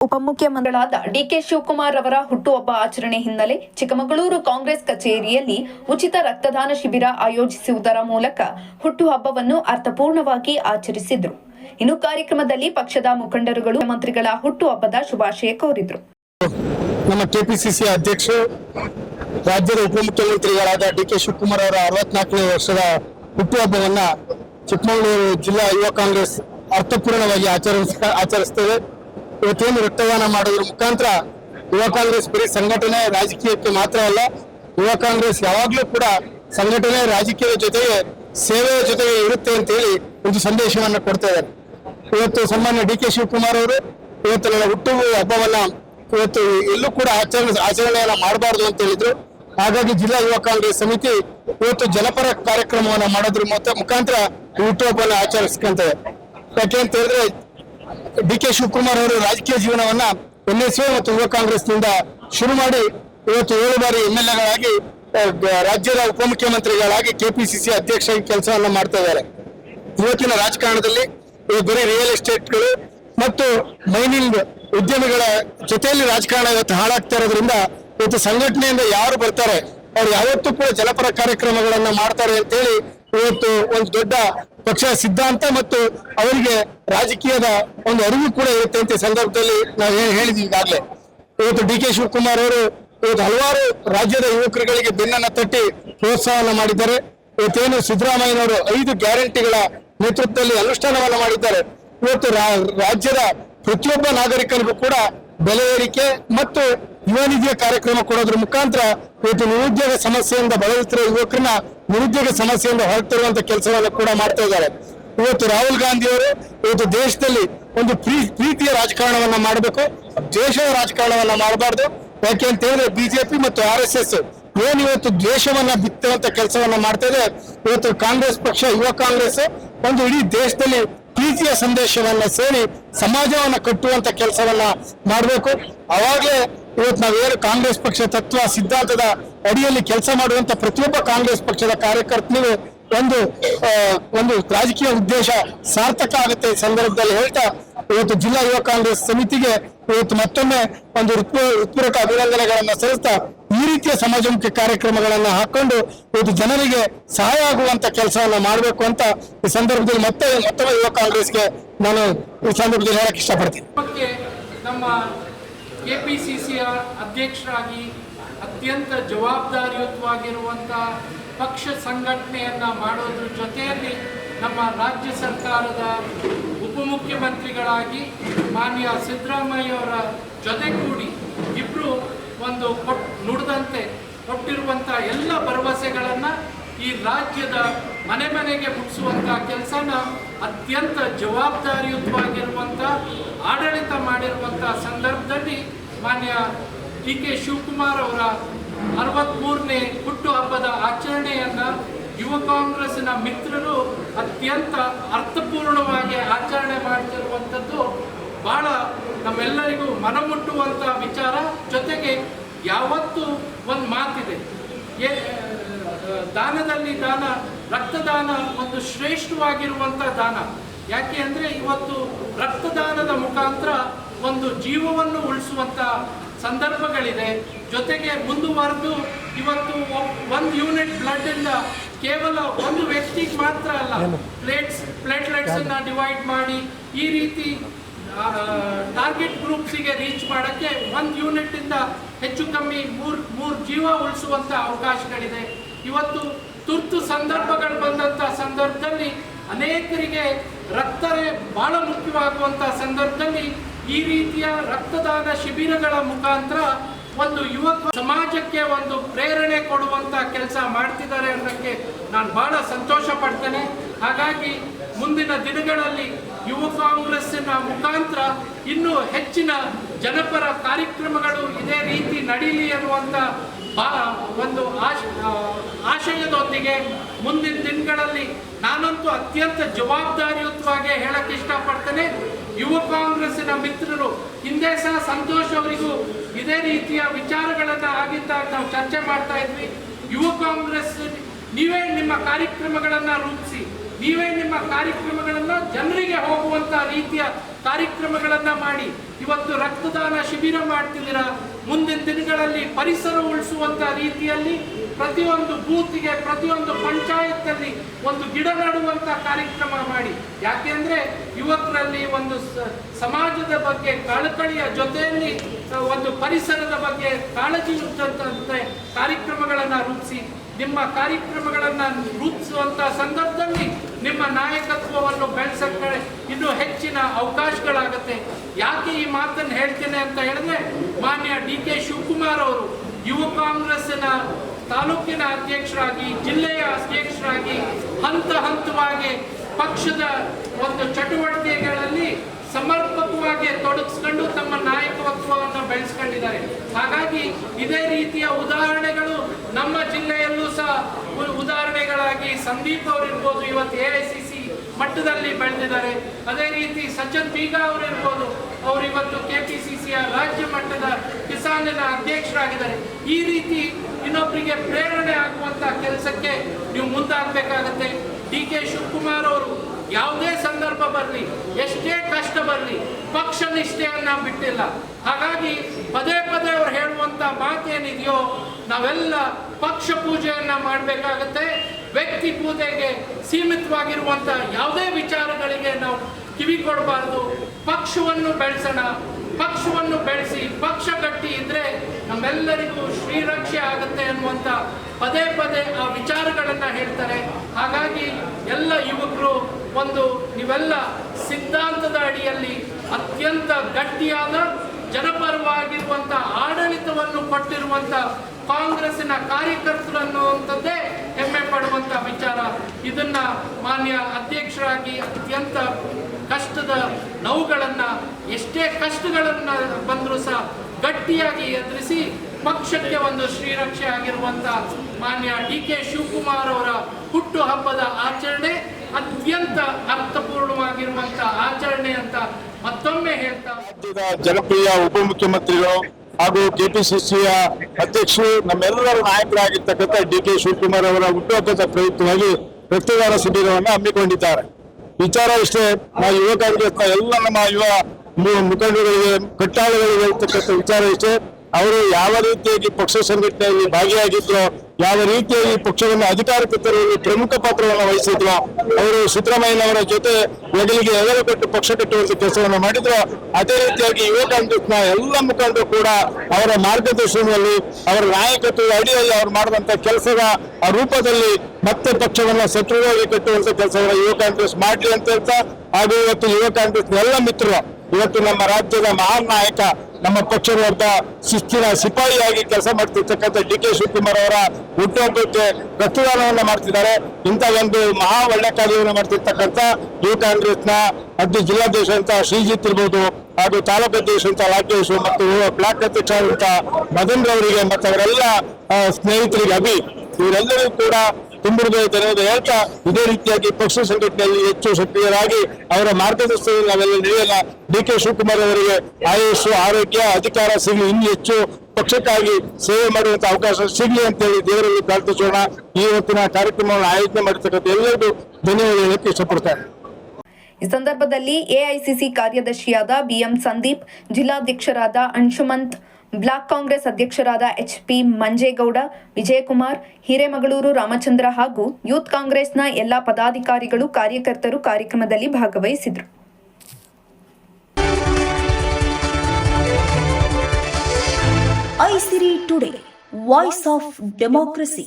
ಉಪಮುಖ್ಯಮಂತ್ರಿಗಳಾದ DK Shivakumar ಅವರ ಹುಟ್ಟುಹಬ್ಬ ಆಚರಣೆ ಹಿನ್ನೆಲೆ ಚಿಕ್ಕಮಗಳೂರು ಕಾಂಗ್ರೆಸ್ ಕಚೇರಿಯಲ್ಲಿ ಉಚಿತ ರಕ್ತದಾನ ಶಿಬಿರ ಆಯೋಜಿಸುವುದರ ಮೂಲಕ ಹುಟ್ಟುಹಬ್ಬವನ್ನು ಅರ್ಥಪೂರ್ಣವಾಗಿ ಆಚರಿಸಿದ್ರು. ಇನ್ನು ಕಾರ್ಯಕ್ರಮದಲ್ಲಿ ಪಕ್ಷದ ಮುಖಂಡರುಗಳು ಮಂತ್ರಿಗಳ ಹುಟ್ಟುಹಬ್ಬದ ಶುಭಾಶಯ ಕೋರಿದ್ರು. ನಮ್ಮ ಕೆಪಿಸಿಸಿ ಅಧ್ಯಕ್ಷ, ರಾಜ್ಯದ ಉಪಮುಖ್ಯಮಂತ್ರಿಗಳಾದ ಡಿಕೆ ಶಿವಕುಮಾರ್ ಅವರ ಅರವತ್ನಾಲ್ಕನೇ ವರ್ಷದ ಹುಟ್ಟುಹಬ್ಬವನ್ನ ಚಿಕ್ಕಮಗಳೂರು ಜಿಲ್ಲಾ ಯುವ ಕಾಂಗ್ರೆಸ್ ಅರ್ಥಪೂರ್ಣವಾಗಿ ಆಚರಿಸ ಆಚರಿಸ್ತೇವೆ ಇವತ್ತೇನು ರಕ್ತದಾನ ಮಾಡೋದ್ರ ಮುಖಾಂತರ ಯುವ ಕಾಂಗ್ರೆಸ್ ಬರೀ ಸಂಘಟನೆ ರಾಜಕೀಯಕ್ಕೆ ಮಾತ್ರ ಅಲ್ಲ, ಯುವ ಕಾಂಗ್ರೆಸ್ ಯಾವಾಗಲೂ ಕೂಡ ಸಂಘಟನೆ ರಾಜಕೀಯದ ಜೊತೆಗೆ ಸೇವೆಯ ಜೊತೆಗೆ ಇರುತ್ತೆ ಅಂತ ಹೇಳಿ ಒಂದು ಸಂದೇಶವನ್ನ ಕೊಡ್ತಾ ಇದ್ದಾರೆ. ಇವತ್ತು ಸನ್ಮಾನ್ಯ ಡಿ ಕೆ ಶಿವಕುಮಾರ್ ಅವರು, ಇವತ್ತು ನನ್ನ ಹುಟ್ಟು ಹಬ್ಬವನ್ನ ಇವತ್ತು ಎಲ್ಲೂ ಕೂಡ ಆಚರಣೆ, ಆಚರಣೆಯನ್ನ ಮಾಡಬಾರ್ದು ಅಂತ ಹೇಳಿದ್ರು. ಹಾಗಾಗಿ ಜಿಲ್ಲಾ ಯುವ ಕಾಂಗ್ರೆಸ್ ಸಮಿತಿ ಇವತ್ತು ಜನಪರ ಕಾರ್ಯಕ್ರಮವನ್ನ ಮಾಡೋದ್ರ ಮುಖಾಂತರ ಈ ಹುಟ್ಟುಹಬ್ಬವನ್ನ ಆಚರಿಸ್ಕೊಂತದೆ. ಯಾಕೆ ಅಂತ ಹೇಳಿದ್ರೆ ಡಿ ಕೆ ಶಿವಕುಮಾರ್ ಅವರು ರಾಜಕೀಯ ಜೀವನವನ್ನ ಎನ್ ಎಸ್ ಮತ್ತು ಯುವ ಕಾಂಗ್ರೆಸ್ನಿಂದ ಶುರು ಮಾಡಿ ಇವತ್ತು ಏಳು ಬಾರಿ ಎಂ ಎಲ್ ಎಗಳಾಗಿ ರಾಜ್ಯದ ಉಪಮುಖ್ಯಮಂತ್ರಿಗಳಾಗಿ ಕೆಪಿಸಿಸಿ ಅಧ್ಯಕ್ಷರಾಗಿ ಕೆಲಸವನ್ನ ಮಾಡ್ತಾ ಇದ್ದಾರೆ. ಇವತ್ತಿನ ರಾಜಕಾರಣದಲ್ಲಿ ಈ ಬರೀ ರಿಯಲ್ ಎಸ್ಟೇಟ್ಗಳು ಮತ್ತು ಮೈನಿಂಗ್ ಉದ್ಯಮಿಗಳ ಜೊತೆಯಲ್ಲಿ ರಾಜಕಾರಣ ಇವತ್ತು ಹಾಳಾಗ್ತಾ ಇರೋದ್ರಿಂದ ಇವತ್ತು ಸಂಘಟನೆಯಿಂದ ಯಾರು ಬರ್ತಾರೆ, ಅವ್ರು ಯಾವತ್ತೂ ಕೂಡ ಜನಪರ ಕಾರ್ಯಕ್ರಮಗಳನ್ನ ಮಾಡ್ತಾರೆ ಅಂತೇಳಿ ಇವತ್ತು ಒಂದು ದೊಡ್ಡ ಪಕ್ಷ ಸಿದ್ಧಾಂತ ಮತ್ತು ಅವರಿಗೆ ರಾಜಕೀಯದ ಒಂದು ಅರಿವು ಕೂಡ ಇರುತ್ತೆ ಅಂತ ಸಂದರ್ಭದಲ್ಲಿ ನಾವು ಹೇಳಿದ್ವಿ ಈಗಾಗಲೇ. ಇವತ್ತು ಡಿ ಕೆ ಶಿವಕುಮಾರ್ ಅವರು ಇವತ್ತು ಹಲವಾರು ರಾಜ್ಯದ ಯುವಕರುಗಳಿಗೆ ಬೆನ್ನನ್ನ ತಟ್ಟಿ ಪ್ರೋತ್ಸಾಹವನ್ನು ಮಾಡಿದ್ದಾರೆ. ಇವತ್ತೇನು ಸಿದ್ದರಾಮಯ್ಯನವರು ಐದು ಗ್ಯಾರಂಟಿಗಳ ನೇತೃತ್ವದಲ್ಲಿ ಅನುಷ್ಠಾನವನ್ನು ಮಾಡಿದ್ದಾರೆ. ಇವತ್ತು ರಾಜ್ಯದ ಪ್ರತಿಯೊಬ್ಬ ನಾಗರಿಕನಿಗೂ ಕೂಡ ಬೆಲೆ ಏರಿಕೆ ಮತ್ತು ಯುವ ನಿಧಿಯ ಕಾರ್ಯಕ್ರಮ ಕೊಡೋದ್ರ ಮುಖಾಂತರ ಇವತ್ತು ನಿರುದ್ಯೋಗ ಸಮಸ್ಯೆಯಿಂದ ಬಳಲುತ್ತಿರುವ ಯುವಕರನ್ನ ನಿರುದ್ಯೋಗ ಸಮಸ್ಯೆಯಿಂದ ಹೊರತರುವಂತ ಕೆಲಸವನ್ನು ಕೂಡ ಮಾಡ್ತಾ ಇದ್ದಾರೆ. ಇವತ್ತು ರಾಹುಲ್ ಗಾಂಧಿ ಅವರು ಇವತ್ತು ದೇಶದಲ್ಲಿ ಒಂದು ಪ್ರೀ- ಪ್ರೀತಿಯ ರಾಜಕಾರಣವನ್ನ ಮಾಡಬೇಕು. ದ್ವೇಷದ ರಾಜಕಾರಣವನ್ನ ಮಾಡಬಾರ್ದು. ಯಾಕೆ ಅಂತ ಹೇಳಿದ್ರೆ ಬಿಜೆಪಿ ಮತ್ತು ಆರ್ ಎಸ್ ಎಸ್ ಏನ್ ಇವತ್ತು ದ್ವೇಷವನ್ನ ಬಿತ್ತುವಂತ ಕೆಲಸವನ್ನ ಮಾಡ್ತಾ ಇದೆ. ಇವತ್ತು ಕಾಂಗ್ರೆಸ್ ಪಕ್ಷ, ಯುವ ಕಾಂಗ್ರೆಸ್ ಒಂದು ಇಡೀ ದೇಶದಲ್ಲಿ ಪ್ರೀತಿಯ ಸಂದೇಶವನ್ನ ಸೇರಿ ಸಮಾಜವನ್ನ ಕಟ್ಟುವಂತ ಕೆಲಸವನ್ನ ಮಾಡಬೇಕು. ಅವಾಗಲೇ ಇವತ್ತು ನಾವೇನು ಕಾಂಗ್ರೆಸ್ ಪಕ್ಷ ತತ್ವ ಸಿದ್ಧಾಂತದ ಅಡಿಯಲ್ಲಿ ಕೆಲಸ ಮಾಡುವಂತ ಪ್ರತಿಯೊಬ್ಬ ಕಾಂಗ್ರೆಸ್ ಪಕ್ಷದ ಕಾರ್ಯಕರ್ತನಿಗೂ ಒಂದು ಒಂದು ರಾಜಕೀಯ ಉದ್ದೇಶ ಸಾರ್ಥಕ ಆಗುತ್ತೆ ಈ ಸಂದರ್ಭದಲ್ಲಿ ಹೇಳ್ತಾ, ಇವತ್ತು ಜಿಲ್ಲಾ ಯುವ ಕಾಂಗ್ರೆಸ್ ಸಮಿತಿಗೆ ಇವತ್ತು ಮತ್ತೊಮ್ಮೆ ಒಂದು ಉತ್ಪೂರಕ ಅಭಿನಂದನೆಗಳನ್ನ ಸಲ್ಲಿಸ್ತಾ, ಈ ರೀತಿಯ ಸಮಾಜಮುಖಿ ಕಾರ್ಯಕ್ರಮಗಳನ್ನ ಹಾಕೊಂಡು ಇವತ್ತು ಜನರಿಗೆ ಸಹಾಯ ಆಗುವಂತ ಕೆಲಸವನ್ನ ಮಾಡಬೇಕು ಅಂತ ಈ ಸಂದರ್ಭದಲ್ಲಿ ಮತ್ತೆ, ಮತ್ತೊಮ್ಮೆ ಯುವ ಕಾಂಗ್ರೆಸ್ಗೆ ನಾನು ಈ ಸಂದರ್ಭದಲ್ಲಿ ಹೇಳಕ್ ಇಷ್ಟಪಡ್ತೀನಿ. ನಮ್ಮ ಅಧ್ಯಕ್ಷರಾಗಿ ಅತ್ಯಂತ ಜವಾಬ್ದಾರಿಯುತವಾಗಿರುವಂಥ ಪಕ್ಷ ಸಂಘಟನೆಯನ್ನು ಮಾಡೋದ್ರ ಜೊತೆಯಲ್ಲಿ ನಮ್ಮ ರಾಜ್ಯ ಸರ್ಕಾರದ ಉಪಮುಖ್ಯಮಂತ್ರಿಗಳಾಗಿ ಮಾನ್ಯ ಸಿದ್ದರಾಮಯ್ಯವರ ಜೊತೆಗೂಡಿ ಇಬ್ಬರು ಒಂದು ಕೊಟ್ ನುಡಿದಂತೆ ಕೊಟ್ಟಿರುವಂಥ ಎಲ್ಲ ಭರವಸೆಗಳನ್ನು ಈ ರಾಜ್ಯದ ಮನೆ ಮನೆಗೆ ಮುಟ್ಟಿಸುವಂಥ ಕೆಲಸನ ಅತ್ಯಂತ ಜವಾಬ್ದಾರಿಯುತವಾಗಿರುವಂಥ ಆಡಳಿತ ಮಾಡಿರುವಂಥ ಸಂದರ್ಭದಲ್ಲಿ ಮಾನ್ಯ ಡಿ ಕೆ ಶಿವಕುಮಾರ್ ಅವರ ಅರವತ್ಮೂರನೇ ಹುಟ್ಟುಹಬ್ಬದ ಆಚರಣೆಯನ್ನು ಯುವ ಕಾಂಗ್ರೆಸ್ನ ಮಿತ್ರರು ಅತ್ಯಂತ ಅರ್ಥಪೂರ್ಣವಾಗಿ ಆಚರಣೆ ಮಾಡ್ತಿರುವಂಥದ್ದು ಬಹಳ ನಮ್ಮೆಲ್ಲರಿಗೂ ಮನಮುಟ್ಟುವಂಥ ವಿಚಾರ. ಜೊತೆಗೆ ಯಾವತ್ತೂ ಒಂದು ಮಾತಿದೆ. ದಾನದಲ್ಲಿ ದಾನ, ರಕ್ತದಾನ ಒಂದು ಶ್ರೇಷ್ಠವಾಗಿರುವಂಥ ದಾನ. ಯಾಕೆ ಅಂದರೆ ಇವತ್ತು ರಕ್ತದಾನದ ಮುಖಾಂತರ ಒಂದು ಜೀವವನ್ನು ಉಳಿಸುವಂಥ ಸಂದರ್ಭಗಳಿದೆ. ಜೊತೆಗೆ ಮುಂದುವರೆದು ಇವತ್ತು ಒಂದು ಯೂನಿಟ್ ಬ್ಲಡ್ಡಿಂದ ಕೇವಲ ಒಂದು ವ್ಯಕ್ತಿಗೆ ಮಾತ್ರ ಅಲ್ಲ ಪ್ಲೇಟ್ಸ್ ಪ್ಲೇಟ್ಲೆಟ್ಸನ್ನು ಡಿವೈಡ್ ಮಾಡಿ ಈ ರೀತಿ ಟಾರ್ಗೆಟ್ ಗ್ರೂಪ್ಸಿಗೆ ರೀಚ್ ಮಾಡೋಕ್ಕೆ ಒಂದು ಯೂನಿಟ್ಟಿಂದ ಹೆಚ್ಚು ಕಮ್ಮಿ ಮೂರು ಮೂರು ಜೀವ ಉಳಿಸುವಂಥ ಅವಕಾಶಗಳಿದೆ. ಇವತ್ತು ತುರ್ತು ಸಂದರ್ಭಗಳು ಬಂದಂಥ ಸಂದರ್ಭದಲ್ಲಿ ಅನೇಕರಿಗೆ ರಕ್ತವೇ ಬಹಳ ಮುಖ್ಯವಾಗುವಂತ ಸಂದರ್ಭದಲ್ಲಿ ಈ ರೀತಿಯ ರಕ್ತದಾನ ಶಿಬಿರಗಳ ಮುಖಾಂತರ ಒಂದು ಯುವಕ ಸಮಾಜಕ್ಕೆ ಒಂದು ಪ್ರೇರಣೆ ಕೊಡುವಂತ ಕೆಲಸ ಮಾಡ್ತಿದ್ದಾರೆ ಅನ್ನೋಕ್ಕೆ ನಾನು ಬಹಳ ಸಂತೋಷ ಪಡ್ತೇನೆ. ಹಾಗಾಗಿ ಮುಂದಿನ ದಿನಗಳಲ್ಲಿ ಯುವ ಕಾಂಗ್ರೆಸ್ಸಿನ ಮುಖಾಂತರ ಇನ್ನೂ ಹೆಚ್ಚಿನ ಜನಪರ ಕಾರ್ಯಕ್ರಮಗಳು ಇದೇ ರೀತಿ ನಡೀಲಿ ಅನ್ನುವಂಥ ಬಾ, ಒಂದು ಆಶ ಆಶಯದೊಂದಿಗೆ ಮುಂದಿನ ದಿನಗಳಲ್ಲಿ ನಾನಂತೂ ಅತ್ಯಂತ ಜವಾಬ್ದಾರಿಯುತವಾಗಿ ಹೇಳಕ್ಕೆ ಇಷ್ಟಪಡ್ತೇನೆ. ಯುವ ಕಾಂಗ್ರೆಸ್ಸಿನ ಮಿತ್ರರು, ಹಿಂದೆ ಸಹ ಸಂತೋಷ್ ಅವರಿಗೂ ಇದೇ ರೀತಿಯ ವಿಚಾರಗಳನ್ನು ಆಗಿದ್ದಾಗ ನಾವು ಚರ್ಚೆ ಮಾಡ್ತಾ ಇದ್ವಿ. ಯುವ ಕಾಂಗ್ರೆಸ್, ನೀವೇ ನಿಮ್ಮ ಕಾರ್ಯಕ್ರಮಗಳನ್ನು ರೂಪಿಸಿ, ನೀವೇ ನಿಮ್ಮ ಕಾರ್ಯಕ್ರಮಗಳನ್ನು ಜನರಿಗೆ ಹೋಗುವಂಥ ರೀತಿಯ ಕಾರ್ಯಕ್ರಮಗಳನ್ನ ಮಾಡಿ, ಇವತ್ತು ರಕ್ತದಾನ ಶಿಬಿರ ಮಾಡ್ತಿದ್ದೀರಾ. ಮುಂದಿನ ದಿನಗಳಲ್ಲಿ ಪರಿಸರ ಉಳಿಸುವಂತ ರೀತಿಯಲ್ಲಿ ಪ್ರತಿಯೊಂದು ಬೂತ್ಗೆ, ಪ್ರತಿಯೊಂದು ಪಂಚಾಯತ್ತಲ್ಲಿ ಒಂದು ಗಿಡ ನೆಡುವಂತ ಕಾರ್ಯಕ್ರಮ ಮಾಡಿ. ಯಾಕೆಂದ್ರೆ ಯುವಕರಲ್ಲಿ ಒಂದು ಸಮಾಜದ ಬಗ್ಗೆ, ಕಳಕಳಿಯ ಜೊತೆಯಲ್ಲಿ ಒಂದು ಪರಿಸರದ ಬಗ್ಗೆ ಕಾಳಜಿ ಇದ್ದಂತೆ ಕಾರ್ಯಕ್ರಮಗಳನ್ನು ರೂಪಿಸಿ, ನಿಮ್ಮ ಕಾರ್ಯಕ್ರಮಗಳನ್ನು ರೂಪಿಸುವಂತ ಸಂದರ್ಭದಲ್ಲಿ ನಿಮ್ಮ ನಾಯಕತ್ವವನ್ನು ಬೆಳೆಸಕ್ಕೆ ಇನ್ನೂ ಹೆಚ್ಚಿನ ಅವಕಾಶಗಳಾಗತ್ತೆ. ಯಾಕೆ ಈ ಮಾತನ್ನು ಹೇಳ್ತೇನೆ ಅಂತ ಹೇಳಿದ್ರೆ, ಮಾನ್ಯ ಡಿ ಕೆ ಶಿವಕುಮಾರ್ ಅವರು ಯುವ ಕಾಂಗ್ರೆಸ್ಸಿನ ತಾಲೂಕಿನ ಅಧ್ಯಕ್ಷರಾಗಿ, ಜಿಲ್ಲೆಯ ಅಧ್ಯಕ್ಷರಾಗಿ ಹಂತ ಹಂತವಾಗಿ ಪಕ್ಷದ ಒಂದು ಚಟುವಟಿಕೆಗಳಲ್ಲಿ ಸಮರ್ಪಕವಾಗಿ ತೊಡಗಿಸ್ಕೊಂಡು ತಮ್ಮ ನಾಯಕತ್ವವನ್ನು ಬೆಳೆಸ್ಕೊಂಡಿದ್ದಾರೆ. ಹಾಗಾಗಿ ಇದೇ ರೀತಿಯ ಉದಾಹರಣೆಗಳು ನಮ್ಮ ಜಿಲ್ಲೆಯಲ್ಲೂ ಸಹ ಉದಾಹರಣೆಗಳಾಗಿ ಸಂದೀಪ್ ಅವರಿರ್ಬೋದು ಇವತ್ತು ಎ ಐ ಸಿ ಮಟ್ಟದಲ್ಲಿ ಬೆಳೆದಿದ್ದಾರೆ. ಅದೇ ರೀತಿ ಸಜ್ಜನ್ ಬೀಗ ಅವರಿರ್ಬೋದು ಅವರು ಇವತ್ತು ಕೆ ಪಿ ಸಿ ಸಿಯ ರಾಜ್ಯ ಮಟ್ಟದ ಕಿಸಾನಿನ ಅಧ್ಯಕ್ಷರಾಗಿದ್ದಾರೆ. ಈ ರೀತಿ ಇನ್ನೊಬ್ಬರಿಗೆ ಪ್ರೇರಣೆ ಆಗುವಂತ ಕೆಲಸಕ್ಕೆ ನೀವು ಮುಂದಾಗಬೇಕಾಗತ್ತೆ. ಡಿ ಕೆ ಶಿವಕುಮಾರ್ ಅವರು ಯಾವುದೇ ಸಂದರ್ಭ ಬರಲಿ, ಎಷ್ಟೇ ಕಷ್ಟ ಬರಲಿ, ಪಕ್ಷ ನಿಷ್ಠೆಯನ್ನ ಬಿಟ್ಟಿಲ್ಲ. ಹಾಗಾಗಿ ಪದೇ ಪದೇ ಅವ್ರು ಹೇಳುವಂತ ಮಾತೇನಿದೆಯೋ, ನಾವೆಲ್ಲ ಪಕ್ಷ ಪೂಜೆಯನ್ನ ಮಾಡಬೇಕಾಗತ್ತೆ. ವ್ಯಕ್ತಿ ಪೂಜೆಗೆ ಸೀಮಿತವಾಗಿರುವಂತ ಯಾವುದೇ ವಿಚಾರಗಳಿಗೆ ನಾವು ಕಿವಿ ಕೊಡಬಾರ್ದು. ಪಕ್ಷವನ್ನು ಬೆಳೆಸೋಣ. ಪಕ್ಷವನ್ನು ಬೆಳೆಸಿ, ಪಕ್ಷ ಗಟ್ಟಿ ಇದ್ರೆ ನಮ್ಮೆಲ್ಲರಿಗೂ ಶ್ರೀರಕ್ಷೆ ಆಗುತ್ತೆ ಅನ್ನುವಂತ ಪದೇ ಪದೇ ಆ ವಿಚಾರಗಳನ್ನು ಹೇಳ್ತಾರೆ. ಹಾಗಾಗಿ ಎಲ್ಲ ಯುವಕರು ಒಂದು ನೀವೆಲ್ಲ ಸಿದ್ಧಾಂತದ ಅಡಿಯಲ್ಲಿ ಅತ್ಯಂತ ಗಟ್ಟಿಯಾದ ಜನಪರವಾಗಿರುವಂಥ ಆಡಳಿತವನ್ನು ಕೊಟ್ಟಿರುವಂತ ಕಾಂಗ್ರೆಸ್ಸಿನ ಕಾರ್ಯಕರ್ತರು ಅನ್ನುವಂಥದ್ದೇ ಹೆಮ್ಮೆ ಪಡುವಂತ ವಿಚಾರ. ಇದನ್ನ ಮಾನ್ಯ ಅಧ್ಯಕ್ಷರಾಗಿ ಅತ್ಯಂತ ಕಷ್ಟದ ನೋವುಗಳನ್ನ, ಎಷ್ಟೇ ಕಷ್ಟಗಳನ್ನ ಬಂದರೂ ಸಹ ಗಟ್ಟಿಯಾಗಿ ಎದುರಿಸಿ ಪಕ್ಷಕ್ಕೆ ಒಂದು ಶ್ರೀರಕ್ಷೆ ಆಗಿರುವಂತ ಮಾನ್ಯ ಡಿ ಕೆ ಶಿವಕುಮಾರ್ ಅವರ ಹುಟ್ಟು ಹಬ್ಬದ ಆಚರಣೆ ಅತ್ಯಂತ ಅರ್ಥಪೂರ್ಣವಾಗಿರುವಂತ ಆಚರಣೆ ಅಂತ ಮತ್ತೊಮ್ಮೆ ಹೇಳ್ತಾ ಜನಪ್ರಿಯ ಉಪಮುಖ್ಯಮಂತ್ರಿಗಳು ಹಾಗೂ ಕೆಪಿಸಿಸಿಯ ಅಧ್ಯಕ್ಷರು ನಮ್ಮೆಲ್ಲರ ನಾಯಕರಾಗಿರ್ತಕ್ಕಂಥ ಡಿ ಕೆ ಶಿವಕುಮಾರ್ ಅವರ ಹುಟ್ಟುಹಬ್ಬದ ಪ್ರಯುಕ್ತವಾಗಿ ರಕ್ತದಾನ ಶಿಬಿರವನ್ನು ಹಮ್ಮಿಕೊಂಡಿದ್ದಾರೆ. ವಿಚಾರ ಇಷ್ಟೇ, ನಾವು ಯುವಕರಿಗೆ ಎಲ್ಲ ನಮ್ಮ ಯುವ ಮುಖಂಡಗಳಿಗೆ ಕಟ್ಟಾಳಗಳಿಗೆ ಇರ್ತಕ್ಕಂಥ ವಿಚಾರ ಇಷ್ಟೇ. ಅವರು ಯಾವ ರೀತಿಯಾಗಿ ಪಕ್ಷ ಸಂಘಟನೆಯಲ್ಲಿ ಭಾಗಿಯಾಗಿದ್ರು ಯಾವ ರೀತಿಯಾಗಿ ಪಕ್ಷವನ್ನು ಅಧಿಕಾರಕ್ಕೆ ತರುವಲ್ಲಿ ಪ್ರಮುಖ ಪಾತ್ರವನ್ನು ವಹಿಸಿದ್ರು ಅವರು ಸಿದ್ದರಾಮಯ್ಯನವರ ಜೊತೆ ಮೊದಲಿಗೆ ಎದುರು ಕೊಟ್ಟು ಪಕ್ಷ ಕಟ್ಟುವಂತ ಕೆಲಸವನ್ನು ಮಾಡಿದ್ರು, ಅದೇ ರೀತಿಯಾಗಿ ಯುವ ಕಾಂಗ್ರೆಸ್ನ ಎಲ್ಲ ಮುಖಂಡರು ಕೂಡ ಅವರ ಮಾರ್ಗದರ್ಶನದಲ್ಲಿ, ಅವರ ನಾಯಕತ್ವದ ಅಡಿಯಲ್ಲಿ ಅವರು ಮಾಡುವಂತ ಕೆಲಸದ ರೂಪದಲ್ಲಿ ಮತ್ತೆ ಪಕ್ಷವನ್ನು ಶತ್ರುವಾಗಿ ಕಟ್ಟುವಂತ ಕೆಲಸವನ್ನು ಯುವ ಕಾಂಗ್ರೆಸ್ ಮಾಡಲಿ ಅಂತ ಹೇಳ್ತಾ, ಹಾಗೂ ಇವತ್ತು ಯುವ ಕಾಂಗ್ರೆಸ್ನ ಎಲ್ಲ ಮಿತ್ರರು, ಇವತ್ತು ನಮ್ಮ ರಾಜ್ಯದ ಮಹಾನ್ ನಾಯಕ ನಮ್ಮ ಪಕ್ಷದ ಶಿಸ್ತಿನ ಸಿಪಾಯಿಯಾಗಿ ಕೆಲಸ ಮಾಡ್ತಿರ್ತಕ್ಕಂಥ ಡಿ ಕೆ ಶಿವಕುಮಾರ್ ಅವರ ಹುಟ್ಟುಹಬ್ಬಕ್ಕೆ ರಕ್ತದಾನವನ್ನ ಮಾಡ್ತಿದ್ದಾರೆ. ಇಂಥ ಒಂದು ಮಹಾ ಒಳ್ಳೆ ಕಾರ್ಯವನ್ನು ಮಾಡ್ತಿರ್ತಕ್ಕಂಥ ಯುವ ಕಾಂಗ್ರೆಸ್ನ ಅಧ್ಯಕ್ಷ ಜಿಲ್ಲಾಧ್ಯಕ್ಷ ಅಂತ ಶ್ರೀಜಿತ್ ಇರ್ಬೋದು ಹಾಗೂ ತಾಲೂಕು ಅಧ್ಯಕ್ಷ ಅಂತ ರಾಜೇಶ್ ಮತ್ತು ಬ್ಲಾಕ್ ಅಧ್ಯಕ್ಷ ಅಂತ ಮದನ್ ರವರಿಗೆ ಮತ್ತು ಅವರೆಲ್ಲ ಸ್ನೇಹಿತರಿಗೆ ಅಭಿ. ಇವರೆಲ್ಲರೂ ಕೂಡ ತುಂಬಿರುವುದು ಧನ್ಯವಾದ ಹೇಳ್ತಾ ಇದೇ ರೀತಿಯಾಗಿ ಪಕ್ಷ ಸಂಘಟನೆಯಲ್ಲಿ ಹೆಚ್ಚು ಸಕ್ರಿಯರಾಗಿ ಅವರ ಮಾರ್ಗದರ್ಶನದಲ್ಲಿ ನಾವೆಲ್ಲ ನಡೆಯಲ್ಲ. ಡಿ ಕೆ ಶಿವಕುಮಾರ್ ಅವರಿಗೆ ಆಯುಷು ಆರೋಗ್ಯ, ಅಧಿಕಾರ ಸಿಗಲಿ ಇನ್ನೂ ಹೆಚ್ಚು ಪಕ್ಷಕ್ಕಾಗಿ ಸೇವೆ ಮಾಡುವಂತ ಅವಕಾಶ ಸಿಗಲಿ ಅಂತೇಳಿ ದೇವರಲ್ಲಿ ಪ್ರಾರ್ಥಿಸೋಣ. ಈ ಹೊತ್ತಿನ ಕಾರ್ಯಕ್ರಮವನ್ನು ಆಯೋಜನೆ ಮಾಡಿರ್ತಕ್ಕಂಥ ಎಲ್ಲರಿಗೂ ಧನ್ಯವಾದ ಹೇಳಕ್ಕೆ ಇಷ್ಟಪಡ್ತಾರೆ ಈ ಸಂದರ್ಭದಲ್ಲಿ ಎಐಸಿಸಿ ಕಾರ್ಯದರ್ಶಿಯಾದ ಬಿಎಂ ಸಂದೀಪ್, ಜಿಲ್ಲಾಧ್ಯಕ್ಷರಾದ ಅಂಶುಮಂತ್ ಬ್ಲಾಕ್ ಕಾಂಗ್ರೆಸ್ ಅಧ್ಯಕ್ಷರಾದ ಎಚ್ ಪಿ ಮಂಜೇಗೌಡ, ವಿಜಯಕುಮಾರ್, ಹಿರೇಮಗಳೂರು ರಾಮಚಂದ್ರ ಹಾಗೂ ಯೂತ್ ಕಾಂಗ್ರೆಸ್ನ ಎಲ್ಲ ಪದಾಧಿಕಾರಿಗಳು, ಕಾರ್ಯಕರ್ತರು ಕಾರ್ಯಕ್ರಮದಲ್ಲಿ ಭಾಗವಹಿಸಿದರು. Aisiri today, voice of democracy.